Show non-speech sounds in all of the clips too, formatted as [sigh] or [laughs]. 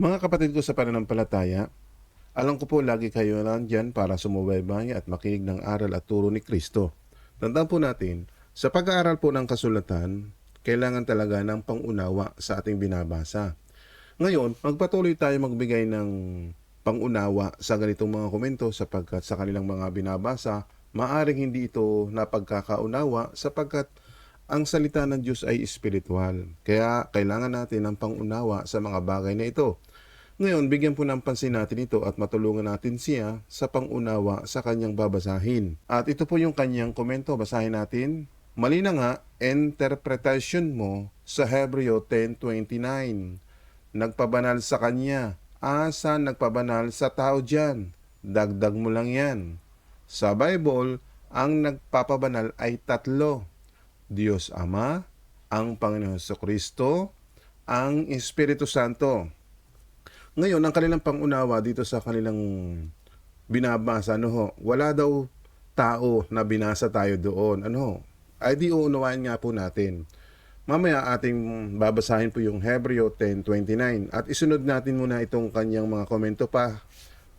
Mga kapatid ko sa pananampalataya, alam ko po lagi kayo nandyan para sumubaybay at makinig ng aral at turo ni Kristo. Tandaan po natin, sa pag-aaral po ng kasulatan, kailangan talaga ng pangunawa sa ating binabasa. Ngayon, magpatuloy tayo magbigay ng pangunawa sa ganitong mga komento sapagkat sa kanilang mga binabasa, maaring hindi ito napagkakaunawa sapagkat ang salita ng Diyos ay espiritual. Kaya kailangan natin ng pangunawa sa mga bagay na ito. Ngayon, bigyan po ng pansin natin ito at matulungan natin siya sa pangunawa sa kanyang babasahin. At ito po yung kanyang komento. Basahin natin. Mali na nga, interpretation mo sa Hebreo 10.29. Nagpabanal sa kanya. Asa nagpabanal sa tao dyan? Dagdag mo lang yan. Sa Bible, ang nagpapabanal ay tatlo. Diyos Ama, ang Panginoon Kristo, ang Espiritu Santo. Ngayon, ang kanilang pangunawa dito sa kanilang binabasa, ano ho, wala daw tao na binasa tayo doon. Ano ay di uunawain nga po natin. Mamaya ating babasahin po yung Hebreo 10.29 at isunod natin muna itong kanyang mga komento pa.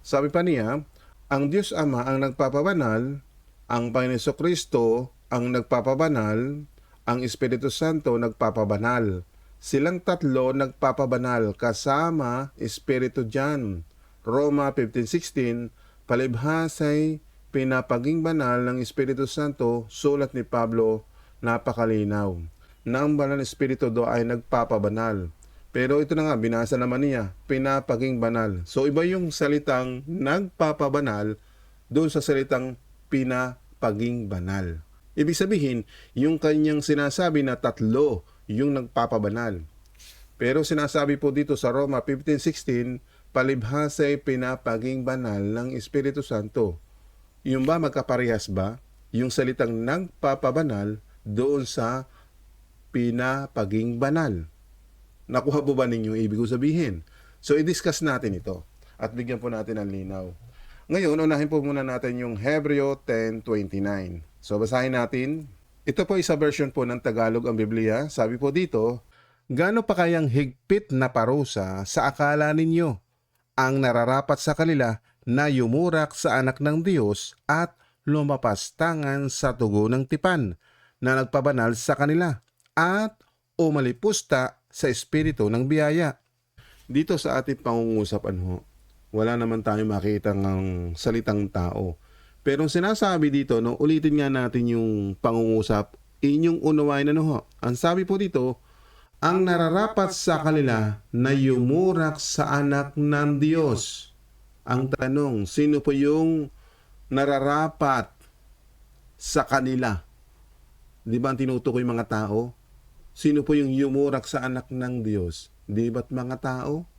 Sabi pa niya, ang Diyos Ama ang nagpapabanal, ang Panginoon Kristo ang nagpapabanal, ang Espiritu Santo nagpapabanal. Silang tatlo nagpapabanal kasama Espiritu dyan. Roma 15.16, palibhasay pinapaging banal ng Espiritu Santo, sulat ni Pablo, napakalinaw. Na ang banal na Espiritu do ay nagpapabanal. Pero ito na nga, binasa naman niya, pinapaging banal. So iba yung salitang nagpapabanal doon sa salitang pinapaging banal. Ibig sabihin, yung kanyang sinasabi na tatlo yung nagpapabanal. Pero sinasabi po dito sa Roma 15.16, palibhasay pinapaging banal ng Espiritu Santo. Yung ba magkaparehas ba? Yung salitang nagpapabanal doon sa pinapaging banal. Nakuha po ba ninyo ibig sabihin? So, i-discuss natin ito at bigyan po natin ng linaw. Ngayon, unahin po muna natin yung Hebreo 10.29. So, basahin natin. Ito po isa version po ng Tagalog ang Biblia. Sabi po dito, Gano pa kayang higpit na parusa sa akala ninyo ang nararapat sa kanila na yumurak sa anak ng Diyos at lumapastangan sa tugo ng tipan na nagpabanal sa kanila at umalipusta sa espiritu ng biyaya. Dito sa ating pangungusap ano, wala naman tayo makita ng salitang tao. Pero sinasabi dito, no, ulitin nga natin yung pangungusap, inyong unawain ano ho. Ang sabi po dito, ang nararapat sa kanila na yumurak sa anak ng Diyos. Ang tanong, sino po yung nararapat sa kanila? Di ba ang tinutukoy mga tao? Sino po yung yumurak sa anak ng Diyos? Di ba't mga tao?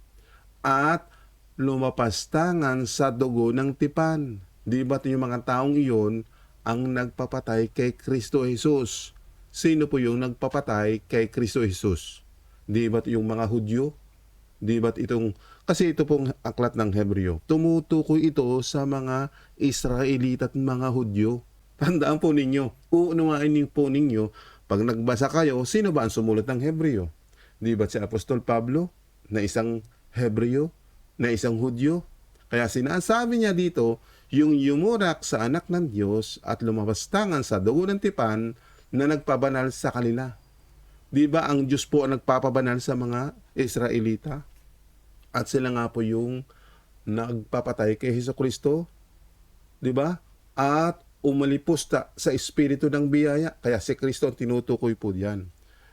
At lumapastangan sa dugo ng tipan. Di ba't yung mga taong iyon ang nagpapatay kay Kristo Jesus? Sino po yung nagpapatay kay Kristo Jesus? Di ba't yung mga Hudyo? Di ba't itong... Kasi ito pong aklat ng Hebreo. Tumutukoy ito sa mga Israelita at mga Hudyo. [laughs] Tandaan po ninyo, uunawain po ninyo, pag nagbasa kayo, sino ba ang sumulat ng Hebreo? Di ba si Apostol Pablo, na isang Hebreo, na isang Hudyo? Kaya sinasabi niya dito, yung yumurak sa anak ng Diyos at lumabastangan sa dugo ng tipan na nagpabanal sa kanila. Di ba ang Diyos po ang nagpapabanal sa mga Israelita? At sila nga po yung nagpapatay kay Hesus Kristo. Di ba? At umalipusta sa espiritu ng biyaya. Kaya si Kristo ang tinutukoy po diyan.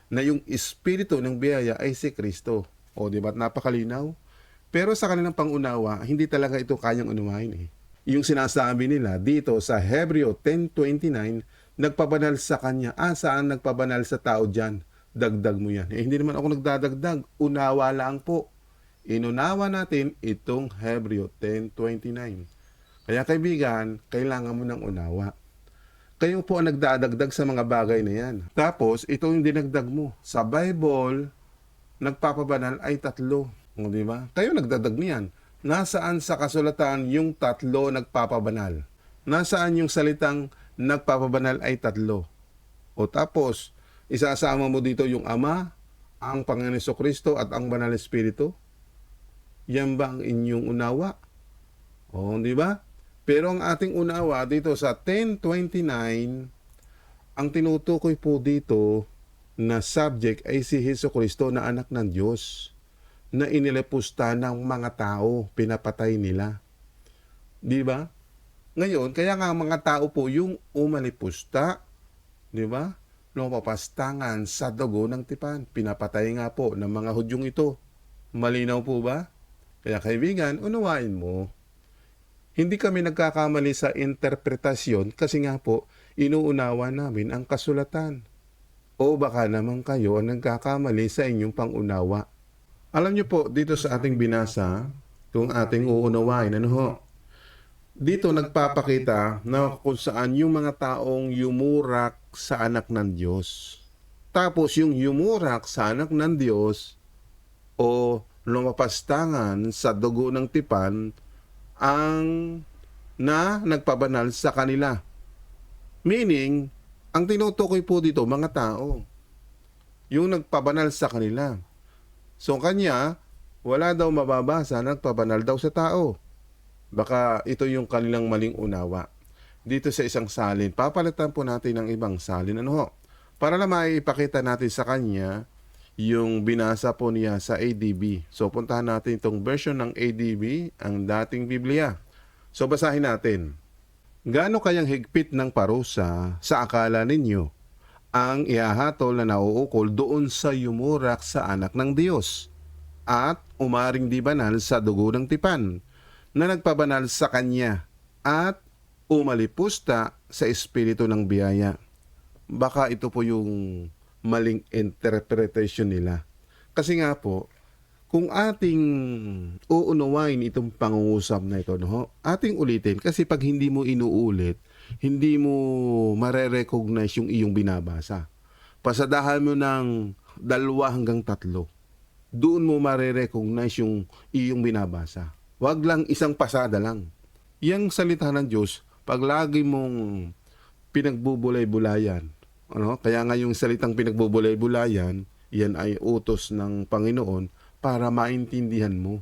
Na yung espiritu ng biyaya ay si Kristo. O di ba? Napakalinaw. Pero sa kanilang pangunawa, hindi talaga ito kayang unawain eh. Yung sinasabi nila dito sa Hebreo 10.29, nagpabanal sa kanya. Ah, saan nagpabanal sa tao dyan? Dagdag mo yan. Eh, hindi naman ako nagdadagdag. Unawa lang po. Inunawa natin itong Hebreo 10.29. Kaya kaibigan, kailangan mo ng unawa. Kayo po ang nagdadagdag sa mga bagay na yan. Tapos, ito yung dinagdag mo. Sa Bible, nagpapabanal ay tatlo. O, di ba? Kayo nagdadag niyan. Nasaan sa kasulatan yung tatlo nagpapabanal? Nasaan yung salitang nagpapabanal ay tatlo? O tapos, isasama mo dito yung Ama, ang Panginoon Kristo at ang Banal na Espiritu? Yan ba ang inyong unawa? O, di ba? Pero ang ating unawa dito sa 1029, ang tinutukoy po dito na subject ay si Heso Kristo na anak ng Diyos na inilepusta ng mga tao, pinapatay nila. Di ba? Ngayon, kaya nga ang mga tao po yung umalipusta, di ba? Lumapastangan sa dugo ng tipan. Pinapatay nga po ng mga hudyong ito. Malinaw po ba? Kaya kaibigan, unawain mo. Hindi kami nagkakamali sa interpretasyon kasi nga po, inuunawa namin ang kasulatan. O baka naman kayo ang nagkakamali sa inyong pangunawa. Alam niyo po, dito sa ating binasa, kung ating uunawain, ano ho? Dito nagpapakita na kung saan yung mga taong yumurak sa anak ng Diyos. Tapos yung yumurak sa anak ng Diyos o lumapastangan sa dugo ng tipan ang na nagpabanal sa kanila. Meaning, ang tinutukoy po dito, mga tao. Yung nagpabanal sa kanila. So kanya, wala daw mababasa na nagpabanal daw sa tao. Baka ito yung kanilang maling unawa. Dito sa isang salin, papalitan po natin ng ibang salin. Ano ho? Para na maipakita natin sa kanya yung binasa po niya sa ADB. So puntahan natin itong version ng ADB, ang dating Biblia. So basahin natin. Gaano kayang higpit ng parusa sa akala ninyo ang ihahatol na nauukol doon sa yumurak sa anak ng Diyos at umaring di banal sa dugo ng tipan na nagpabanal sa kanya at umalipusta sa espiritu ng biyaya. Baka ito po yung maling interpretation nila. Kasi nga po, kung ating uunawain itong pangungusap na ito, no, ating ulitin kasi pag hindi mo inuulit, hindi mo mare-recognize yung iyong binabasa. Pasadahan mo ng dalawa hanggang tatlo. Doon mo mare-recognize yung iyong binabasa. Huwag lang isang pasada lang. Yang salita ng Diyos, pag lagi mong pinagbubulay-bulayan, ano? Kaya nga yung salitang pinagbubulay-bulayan, yan ay utos ng Panginoon para maintindihan mo.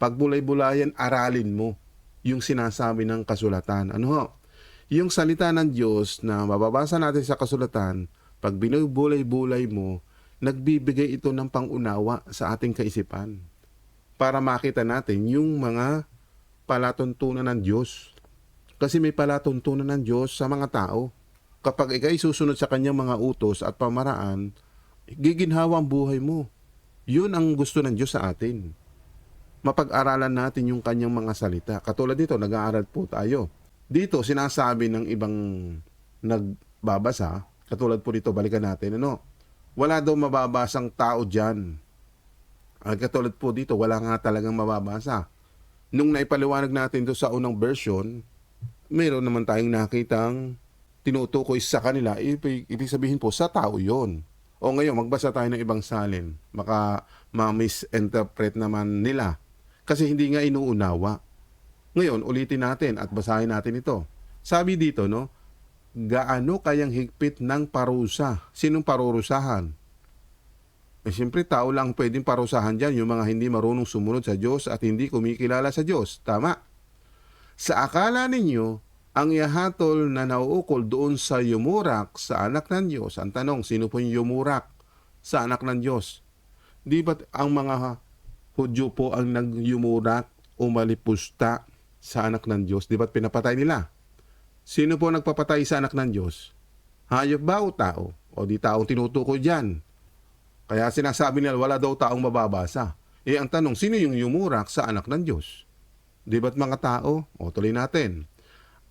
Pag bulay-bulayan, aralin mo yung sinasabi ng kasulatan. Ano? Yung salita ng Diyos na mababasa natin sa kasulatan, pag binubulay-bulay mo, nagbibigay ito ng pangunawa sa ating kaisipan para makita natin yung mga palatuntunan ng Diyos. Kasi may palatuntunan ng Diyos sa mga tao kapag ikay susunod sa kanyang mga utos at pamaraan, giginhawa ang buhay mo. Yun ang gusto ng Diyos sa atin. Mapag-aralan natin yung kanyang mga salita. Katulad dito, nag-aaral po tayo. Dito, sinasabi ng ibang nagbabasa, katulad po dito, balikan natin, ano, wala daw mababasang tao dyan. At katulad po dito, wala nga talagang mababasa. Nung naipaliwanag natin doon sa unang version, meron naman tayong nakitang tinutukoy sa kanila, ibig, ibig sabihin po, sa tao yon. O ngayon, magbasa tayo ng ibang salin. Maka ma-misinterpret naman nila. Kasi hindi nga inuunawa. Ngayon, ulitin natin at basahin natin ito. Sabi dito, no, gaano kayang higpit ng parusa? Sinong parurusahan? Eh, siyempre, tao lang pwedeng parusahan dyan, yung mga hindi marunong sumunod sa Diyos at hindi kumikilala sa Diyos. Tama. Sa akala ninyo, ang ihahatol na nauukol doon sa yumurak sa anak ng Diyos. Ang tanong, sino po yung yumurak sa anak ng Diyos? Di ba't ang mga Hudyo po ang nagyumurak o malipusta sa anak ng Diyos? Di ba't pinapatay nila? Sino po nagpapatay sa anak ng Diyos? Hayop ba o tao? O di taong tinutukoy dyan? Kaya sinasabi nila wala daw taong mababasa. Eh ang tanong, sino yung yumurak sa anak ng Diyos? Di ba't mga tao? O tuloy natin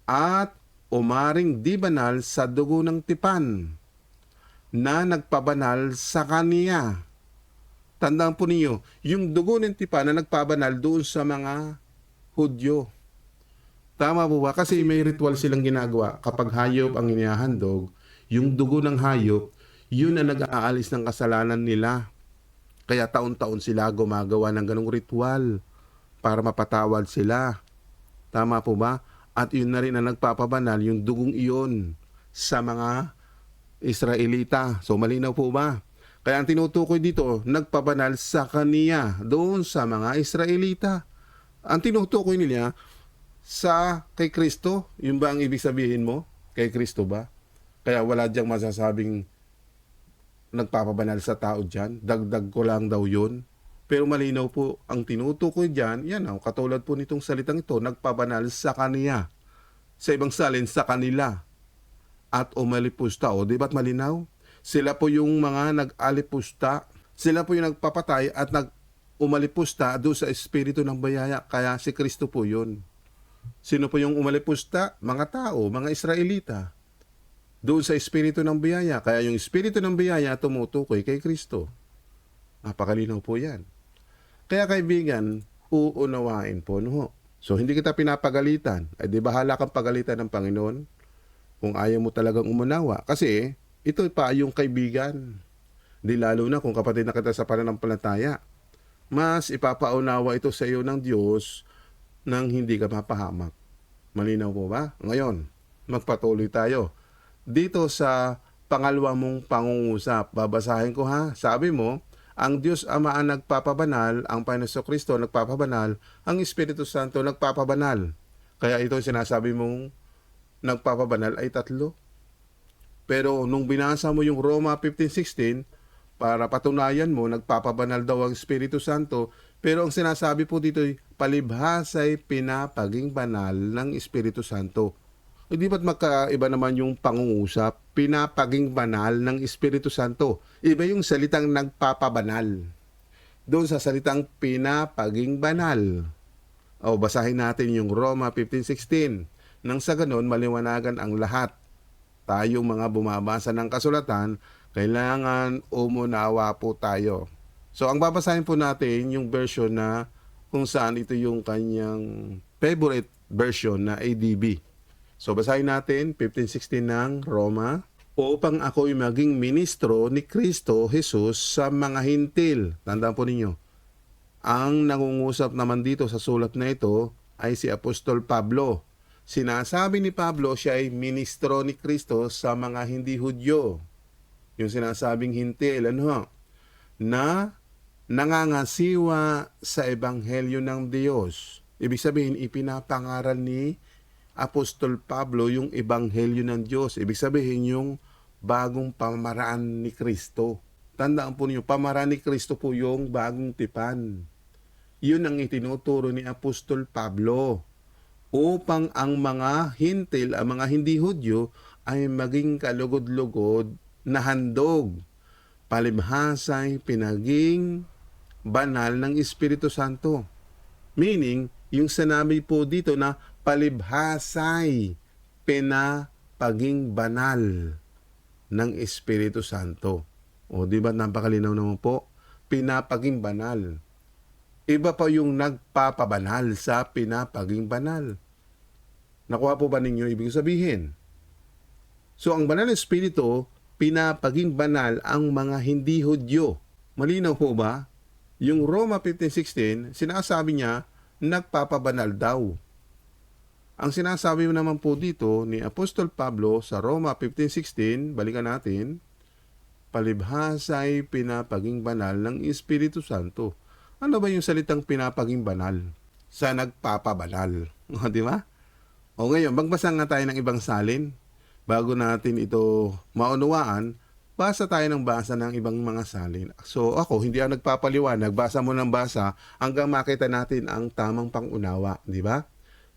at umaring di banal sa dugo ng tipan na nagpabanal sa kaniya. Tandaan po ninyo, yung dugo ng tipan na nagpabanal doon sa mga Hudyo. Tama po ba? Kasi may ritual silang ginagawa. Kapag hayop ang inihahandog, yung dugo ng hayop, yun ang nag-aalis ng kasalanan nila. Kaya taon-taon sila gumagawa ng ganong ritual para mapatawad sila. Tama po ba? At yun na rin ang nagpapabanal yung dugong iyon sa mga Israelita. So malinaw po ba? Kaya ang tinutukoy dito, nagpabanal sa kaniya doon sa mga Israelita. Ang tinutukoy nila sa kay Kristo, yun ba ang ibig sabihin mo? Kay Kristo ba? Kaya wala diyang masasabing nagpapabanal sa tao dyan. Dagdag ko lang daw yun. Pero malinaw po ang tinutukoy dyan, yan ang katulad po nitong salitang ito, nagpabanal sa kaniya. Sa ibang salin, sa kanila. At umalipusta. O, di ba't malinaw? Sila po yung mga nag-alipusta. Sila po yung nagpapatay at nag umalipusta doon sa espiritu ng bayaya. Kaya si Kristo po yun. Sino po yung umalipusta? Mga tao, mga Israelita. Doon sa espiritu ng biyaya. Kaya yung espiritu ng biyaya tumutukoy kay Kristo. Napakalinaw po yan. Kaya kaibigan, uunawain po no. So hindi kita pinapagalitan. Ay di bahala kang pagalitan ng Panginoon kung ayaw mo talagang umunawa. Kasi ito pa yung kaibigan. Di lalo na kung kapatid na kita sa pananampalataya. Mas ipapaunawa ito sa iyo ng Diyos nang hindi ka mapahamak. Malinaw po ba? Ngayon, magpatuloy tayo. Dito sa pangalawa mong pangungusap, babasahin ko ha. Sabi mo, ang Diyos Ama ang nagpapabanal, ang Panginoon Kristo nagpapabanal, ang Espiritu Santo nagpapabanal. Kaya ito sinasabi mong nagpapabanal ay tatlo. Pero nung binasa mo yung Roma 15.16, para patunayan mo, nagpapabanal daw ang Espiritu Santo, pero ang sinasabi po dito ay palibhasay pinapaging banal ng Espiritu Santo. Hindi ba't magkaiba naman yung pangungusap? Pinapaging banal ng Espiritu Santo. Iba yung salitang nagpapabanal. Doon sa salitang pinapaging banal. O basahin natin yung Roma 15.16. Nang sa ganon, maliwanagan ang lahat. Tayong mga bumabasa ng kasulatan, kailangan umunawa po tayo. So ang babasahin po natin yung version na kung saan ito yung kanyang favorite version na ADB. So basahin natin 1516 ng Roma upang ako'y maging ministro ni Kristo Jesus sa mga hintil. Tandaan po ninyo. Ang nangungusap naman dito sa sulat na ito ay si Apostol Pablo. Sinasabi ni Pablo siya ay ministro ni Kristo sa mga hindi Hudyo. Yung sinasabing hintil, ano? Na nangangasiwa sa ebanghelyo ng Diyos. Ibig sabihin, ipinapangaral ni Apostol Pablo yung ebanghelyo ng Diyos. Ibig sabihin yung bagong pamaraan ni Kristo. Tandaan po niyo, pamaraan ni Kristo po yung bagong tipan. Yun ang itinuturo ni Apostol Pablo upang ang mga hintil, ang mga hindi Hudyo ay maging kalugod-lugod na handog. Palibhasay pinaging banal ng Espiritu Santo. Meaning, yung sinabi po dito na palibhasay pinapaging banal ng Espiritu Santo. O di ba napakalinaw naman po? Pinapaging banal. Iba pa yung nagpapabanal sa pinapaging banal. Nakuha po ba ninyo ibig sabihin? So ang banal na espiritu, pinapaging banal ang mga hindi Hudyo. Malinaw po ba? Yung Roma 15.16, sinasabi niya, nagpapabanal daw. Ang sinasabi naman po dito ni Apostol Pablo sa Roma 15.16, balikan natin, palibhasay pinapaging banal ng Espiritu Santo. Ano ba yung salitang pinapaging banal? Sa nagpapabanal. [laughs] O, di ba? O ngayon, magbasa nga tayo ng ibang salin. Bago natin ito maunawaan, basa tayo ng basa ng ibang mga salin. So ako, hindi ako nagpapaliwanag. Basa mo ng basa hanggang makita natin ang tamang pangunawa. Di ba?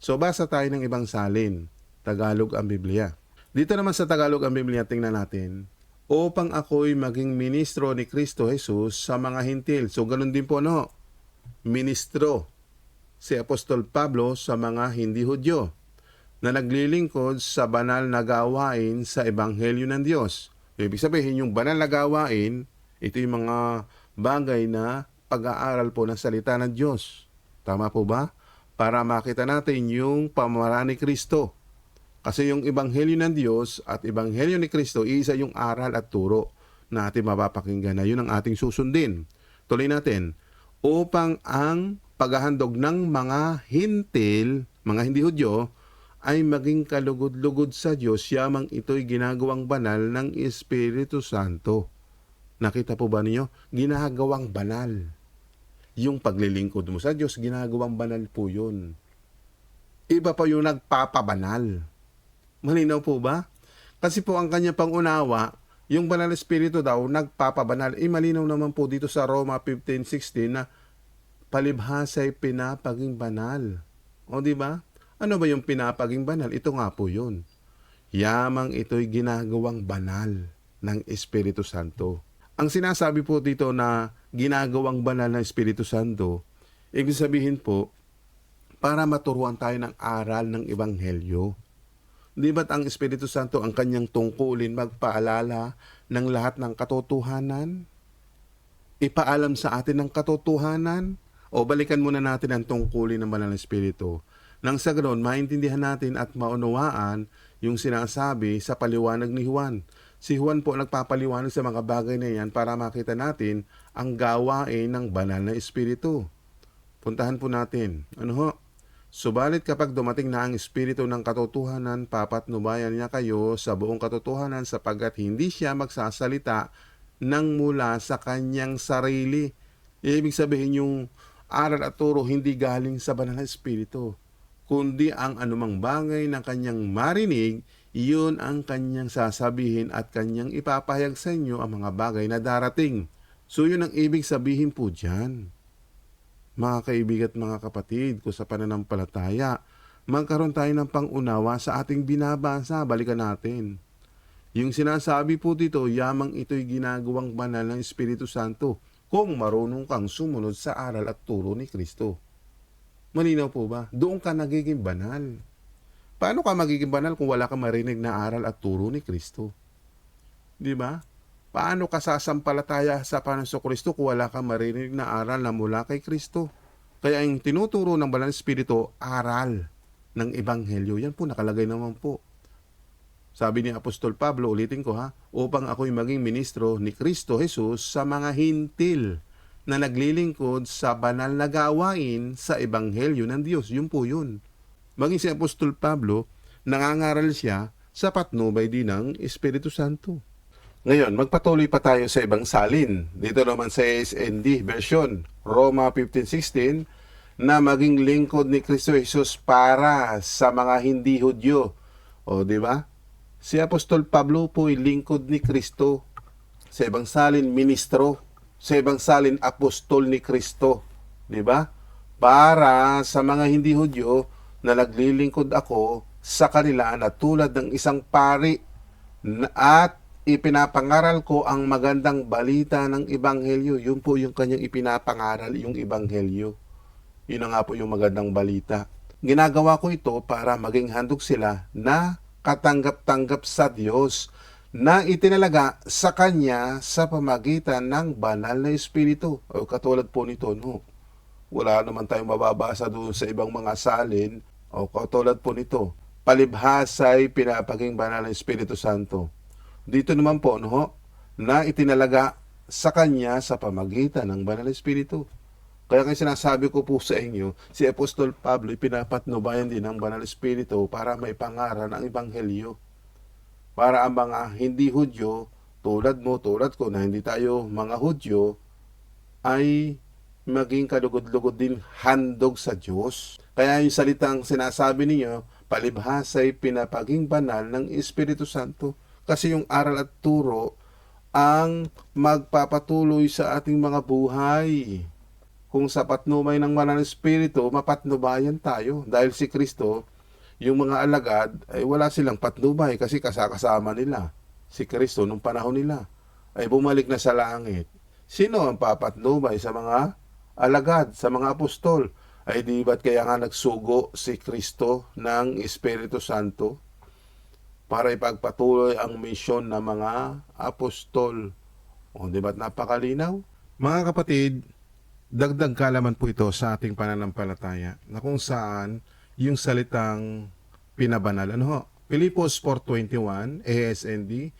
So basa tayo ng ibang salin. Tagalog ang Biblia. Dito naman sa Tagalog ang Biblia, tingnan natin. Upang ako'y maging ministro ni Kristo Jesus sa mga hintil. So ganun din po no. Ministro si Apostol Pablo sa mga hindi Hudyo na naglilingkod sa banal na gawain sa Ebanghelyo ng Diyos. Ibig sabihin, yung banal na gawain, ito yung mga bagay na pag-aaral po ng salita ng Diyos. Tama po ba? Para makita natin yung pamaraan ni Kristo. Kasi yung Ebanghelyo ng Diyos at Ebanghelyo ni Kristo, isa yung aral at turo na ating mapapakinggan na yun ang ating susundin. Tuloy natin, upang ang paghahandog ng mga hintil, mga hindi Hudyo, ay maging kalugod-lugod sa Diyos, yamang ito'y ginagawang banal ng Espiritu Santo. Nakita po ba niyo? Ginagawang banal. Yung paglilingkod mo sa Diyos, ginagawang banal po yun. Iba pa yung nagpapabanal. Malinaw po ba? Kasi po ang kanya pangunawa, yung banal na espiritu daw nagpapabanal. Eh malinaw naman po dito sa Roma 15:16 na palibhasa'y pinapaging banal. O di ba? Ano ba yung pinapaging banal? Ito nga po yun. Yamang ito'y ginagawang banal ng Espiritu Santo. Ang sinasabi po dito na ginagawang banal ng Espiritu Santo, ibig sabihin po, para maturuan tayo ng aral ng Ebanghelyo. Di ba't ang Espiritu Santo ang kanyang tungkulin magpaalala ng lahat ng katotohanan? Ipaalam sa atin ng katotohanan? O balikan muna natin ang tungkulin ng Banal na Espiritu. Nang sa ganoon, maintindihan natin at maunawaan yung sinasabi sa paliwanag ni Juan. Si Juan po nagpapaliwanag sa mga bagay na yan para makita natin ang gawain ng Banal na Espiritu. Puntahan po natin. Ano ho? Subalit kapag dumating na ang Espiritu ng katotohanan, papatnubayan niya kayo sa buong katotohanan sapagkat hindi siya magsasalita ng mula sa kanyang sarili. Ibig sabihin yung aral at turo hindi galing sa banal na Espiritu, kundi ang anumang bagay na kanyang marinig, iyon ang kanyang sasabihin at kanyang ipapahayag sa inyo ang mga bagay na darating. So yun ang ibig sabihin po dyan mga kaibigan at mga kapatid ko sa pananampalataya, magkaroon tayo ng pangunawa sa ating binabasa. Balikan natin. Yung sinasabi po dito, yamang ito'y ginagawang banal ng Espiritu Santo kung marunong kang sumunod sa aral at turo ni Kristo. Malinaw po ba? Doon ka nagiging banal. Paano ka magiging banal kung wala kang marinig na aral at turo ni Kristo? Di ba? Paano ka sasampalataya sa Panginoon Kristo kung wala kang marinig na aral na mula kay Kristo? Kaya ang tinuturo ng Banal na Espiritu, aral ng Ebanghelyo. Yan po, nakalagay naman po. Sabi ni Apostol Pablo, ulitin ko ha, upang ako'y maging ministro ni Kristo Jesus sa mga hintil na naglilingkod sa banal na gawain sa Ebanghelyo ng Diyos. Yun po yun. Maging si Apostol Pablo, nangangaral siya sa patnubay din ng Espiritu Santo. Ngayon, magpatuloy pa tayo sa ibang salin. Dito naman sa SND version, Roma 15.16, na maging lingkod ni Kristo Jesus para sa mga hindi Hudyo. O, di ba? Si Apostol Pablo po ay lingkod ni Kristo. Sa ibang salin, ministro. Sa ibang salin, apostol ni Kristo. Di ba? Para sa mga hindi Hudyo na naglilingkod ako sa kanila na tulad ng isang pari at ipinapangaral ko ang magandang balita ng Ebanghelyo. Yun po yung kanyang ipinapangaral, yung Ebanghelyo. Yun nga po yung magandang balita. Ginagawa ko ito para maging handog sila na katanggap-tanggap sa Diyos na itinalaga sa Kanya sa pamagitan ng banal na Espiritu. O katulad po nito, no? Wala naman tayong mababasa doon sa ibang mga salin. O katulad po nito, palibhasay pinapaging banal ng Espiritu Santo. Dito naman po, no, na itinalaga sa kanya sa pamagitan ng Banal na Espiritu. Kaya kaya sinasabi ko po sa inyo, si Apostol Pablo ipinapatnubayan din ng Banal na Espiritu para may pangaral ang Ebanghelyo. Para ang mga hindi Hudyo, tulad mo, tulad ko, na hindi tayo mga Hudyo, ay maging kalugod-lugod din handog sa Diyos. Kaya yung salitang sinasabi ninyo, palibhasay pinapaging banal ng Espiritu Santo. Kasi yung aral at turo ang magpapatuloy sa ating mga buhay. Kung sa patnubay ng banal na Espiritu, mapatnubayan tayo. Dahil si Kristo, yung mga alagad, ay wala silang patnubay kasi kasakasama nila. Si Kristo nung panahon nila ay bumalik na sa langit. Sino ang papatnubay sa mga alagad, sa mga apostol? Ay di ba't kaya nga nagsugo si Kristo ng Espiritu Santo para ipagpatuloy ang misyon ng mga apostol? O di ba't napakalinaw? Mga kapatid, dagdag kalaman po ito sa ating pananampalataya na kung saan yung salitang pinabanal. Ano ho? Pilipos 4.21, ASND,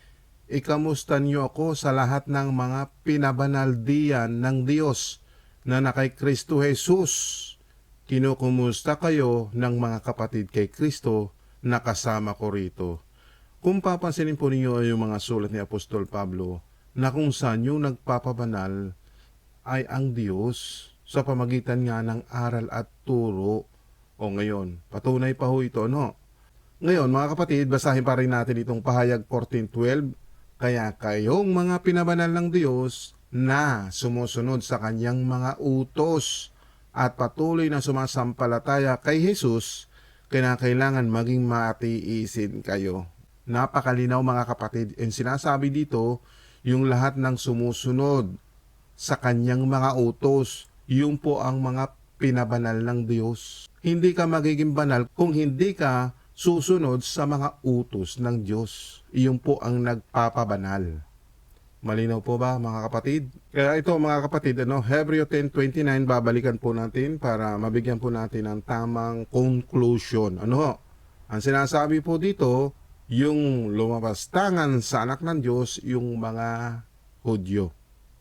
Ikamusta niyo ako sa lahat ng mga pinabanaldiyan ng Diyos na na kay Kristo Jesus. Kinukumusta kayo ng mga kapatid kay Kristo na kasama ko rito. Kung papansinin po ninyo yung mga sulat ni Apostol Pablo, na kung saan yung nagpapabanal ay ang Diyos sa pamagitan nga ng aral at turo. O ngayon, patunay pa ho ito, no? Ngayon, mga kapatid, basahin pa rin natin itong pahayag 14.12. Kaya kayong mga pinabanal ng Diyos na sumusunod sa kanyang mga utos at patuloy na sumasampalataya kay Jesus, kinakailangan maging matiisin kayo. Napakalinaw mga kapatid. And sinasabi dito, yung lahat ng sumusunod sa kanyang mga utos, yung po ang mga pinabanal ng Diyos. Hindi ka magiging banal kung hindi ka susunod sa mga utos ng Diyos. Iyon po ang nagpapabanal. Malinaw po ba mga kapatid? Kaya ito mga kapatid, ano, Hebreo 10.29, babalikan po natin para mabigyan po natin ng tamang conclusion. Ano? Ang sinasabi po dito, yung lumabastangan sa anak ng Diyos, yung mga Hudyo.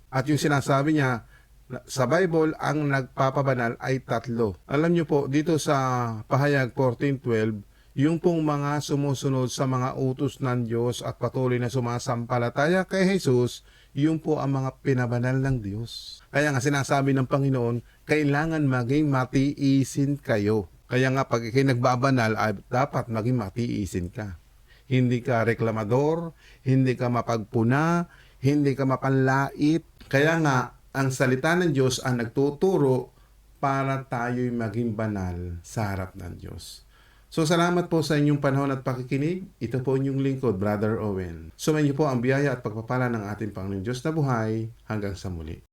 At yung sinasabi niya, sa Bible, ang nagpapabanal ay tatlo. Alam niyo po, dito sa pahayag 14.12, yung pong mga sumusunod sa mga utos ng Diyos at patuloy na sumasampalataya kay Jesus, yung po ang mga pinabanal ng Diyos. Kaya nga sinasabi ng Panginoon, kailangan maging matiisin kayo. Kaya nga pag ikay nagbabanal, ay dapat maging matiisin ka. Hindi ka reklamador, hindi ka mapagpuna, hindi ka mapanlait. Kaya nga, ang salita ng Diyos ang nagtuturo para tayo'y maging banal sa harap ng Diyos. So salamat po sa inyong panahon at pakikinig. Ito po inyong lingkod, Brother Owen. Sumayin niyo po ang biyaya at pagpapala ng ating Panginoon Diyos na buhay hanggang sa muli.